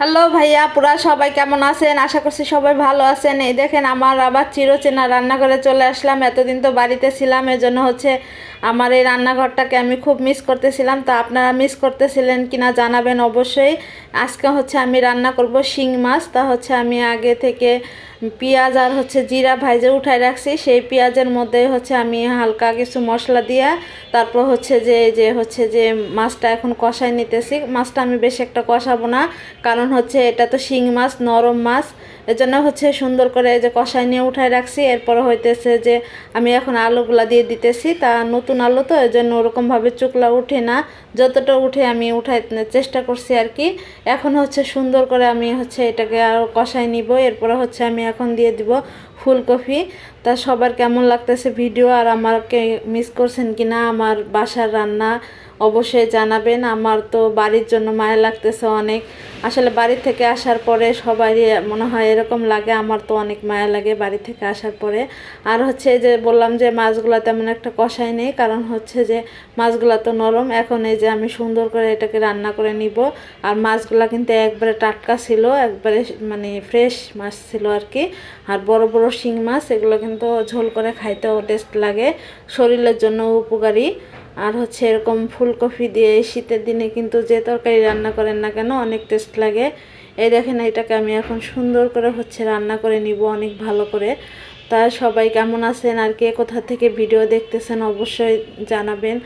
Hello ভাইয়া, পুরা সবাই কেমন আছেন? আশা করছি সবাই ভালো আছেন। এই দেখেন, আমার আবার চিরচেনা রান্নাঘরে চলে আসলাম। এতদিন তো বাড়িতে ছিলাম, এজন্য হচ্ছে আমার এই রান্নাঘরটাকে আমি খুব মিস করতেছিলাম। তো আপনারা মিস করতেছিলেন কিনা জানাবেন অবশ্যই। আজকে হচ্ছে আমি রান্না করব শিং মাছ। তা হচ্ছে আমি আগে থেকে পেঁয়াজ আর হচ্ছে জিরা ভাইজে উঠাই রাখছি। সেই পেঁয়াজের মধ্যে হচ্ছে আমি হালকা কিছু মশলা দিয়া, তারপর হচ্ছে যে যে হচ্ছে যে মাছটা এখন কষাই নিতেছি। মাছটা আমি বেশি একটা কষাবো না, কারণ হচ্ছে এটা তো শিং মাছ, নরম মাছ। এজন্য হচ্ছে সুন্দর করে যে কষাই নিয়ে উঠাই রাখছি। এরপর হইতেছে যে, আমি এখন আলুগুলা দিয়ে দিতেছি। তা নতুন আলু তো এই জন্য ওরকমভাবে চুকলা উঠে না। যতটা উঠে আমি উঠাই চেষ্টা করছি আর কি। এখন হচ্ছে সুন্দর করে আমি হচ্ছে এটাকে আরও কষাই নিব, এরপরে হচ্ছে আমি এখন দিয়ে দিব। ফুলকপি। তা সবার কেমন লাগতেছে ভিডিও আর আমাকে মিস করছেন কি না আমার বাসার রান্না অবশ্যই জানাবেন। আমার তো বাড়ির জন্য মায়া লাগতেছে অনেক। আসলে বাড়ি থেকে আসার পরে সবারই মনে হয় এরকম লাগে। আমার তো অনেক মায়া লাগে বাড়ি থেকে আসার পরে। আর হচ্ছে যে বললাম যে মাছগুলো তেমন একটা কষাই নেই। কারণ হচ্ছে যে মাছগুলো তো নরম। এখন এই যে আমি সুন্দর করে এটাকে রান্না করে নিব। আর মাছগুলো কিন্তু একবারে টাটকা ছিল। একবারে মানে ফ্রেশ মাছ ছিল আর কি। আর বড় বড় শিং মাছ, এগুলো কিন্তু ঝোল করে খাইতেও টেস্ট লাগে, শরীরের জন্য উপকারী। আর হচ্ছে এরকম ফুলকপি দিয়ে শীতের দিনে কিন্তু যে তরকারি রান্না করেন না কেন অনেক টেস্ট লাগে। এই দেখেন এটাকে আমি এখন সুন্দর করে হচ্ছে রান্না করে নিব অনেক ভালো করে। তা সবাই কেমন আছেন আর কে কোথা থেকে ভিডিও দেখতেছেন অবশ্যই জানাবেন।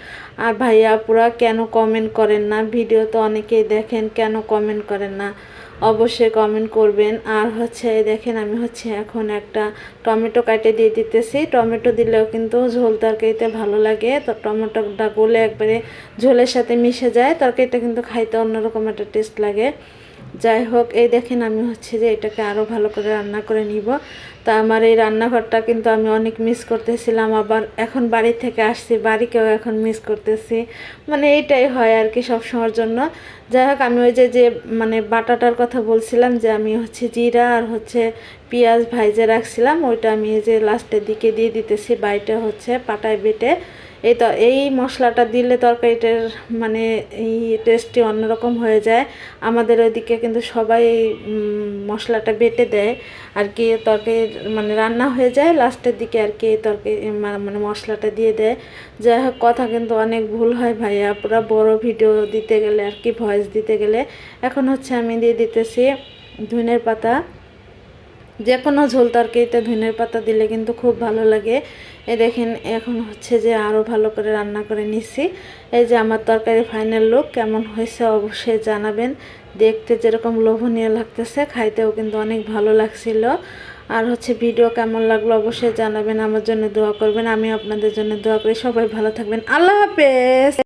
আর ভাইয়া পুরা কেন কমেন্ট করেন না? ভিডিও তো অনেকেই দেখেন, কেন কমেন্ট করেন না? অবশ্যই কমেন্ট করবেন। আর হচ্ছে, দেখেন আমি হচ্ছে এখন একটা টমেটো কাটে দিয়ে দিতেছি। টমেটো দিলেও কিন্তু ঝোল তরকারিতে ভালো লাগে। তো টমেটোটা গলে একবারে ঝোলের সাথে মিশে যায়। তরকারিটা কিন্তু খাইতে অন্যরকম একটা টেস্ট লাগে। যাই হোক এই দেখেন আমি হচ্ছে যে এটাকে আরও ভালো করে রান্না করে নিব। তা আমার এই রান্নাঘরটা কিন্তু আমি অনেক মিস করতেছিলাম, আবার এখন বাড়ি থেকে আসছি, বাড়িকেও এখন মিস করতেছি। মানে এইটাই হয় আর কি সবসময়ের জন্য। যাই হোক আমি ওই যে যে মানে বাটাটার কথা বলছিলাম যে আমি হচ্ছে জিরা আর হচ্ছে পেঁয়াজ ভাইজে রাখছিলাম, ওইটা আমি এই যে লাস্টের দিকে দিয়ে দিতেছি বাড়িটা হচ্ছে পাটায় বেটে। এই তো, এই মশলাটা দিলে তরকারিটার মানে এই টেস্টটি অন্যরকম হয়ে যায়। আমাদের ওইদিকে কিন্তু সবাই এই মশলাটা বেটে দেয়। আর কি তরকারি মানে রান্না হয়ে যায়, লাস্টের দিকে আর কি তরকারি মানে মশলাটা দিয়ে দেয়। যাই হোক, কথা কিন্তু অনেক ভুল হয় ভাইয়া। পুরো বড় ভিডিও দিতে গেলে আর কি ভয়েস দিতে গেলে। এখন হচ্ছে আমি দিয়ে দিতেছি ধনের পাতা যে কোনো ঝোল তরকারিতে ধনের পাতা দিলে কিন্তু খুব ভালো লাগে। এ দেখেন, এখন হচ্ছে যে আরও ভালো করে রান্না করে নিচ্ছি এই যে আমার তরকারি ফাইনাল লুক কেমন হয়েছে অবশ্যই জানাবেন। দেখতে যেরকম লোভনীয় লাগতেছে, খাইতেও কিন্তু অনেক ভালো লাগছিল। আর হচ্ছে ভিডিও কেমন লাগল অবশ্যই জানাবেন, আমার জন্য দোয়া করবেন। আমি আপনাদের জন্য দোয়া করি। সবাই ভালো থাকবেন। আল্লাহ হাফেজ!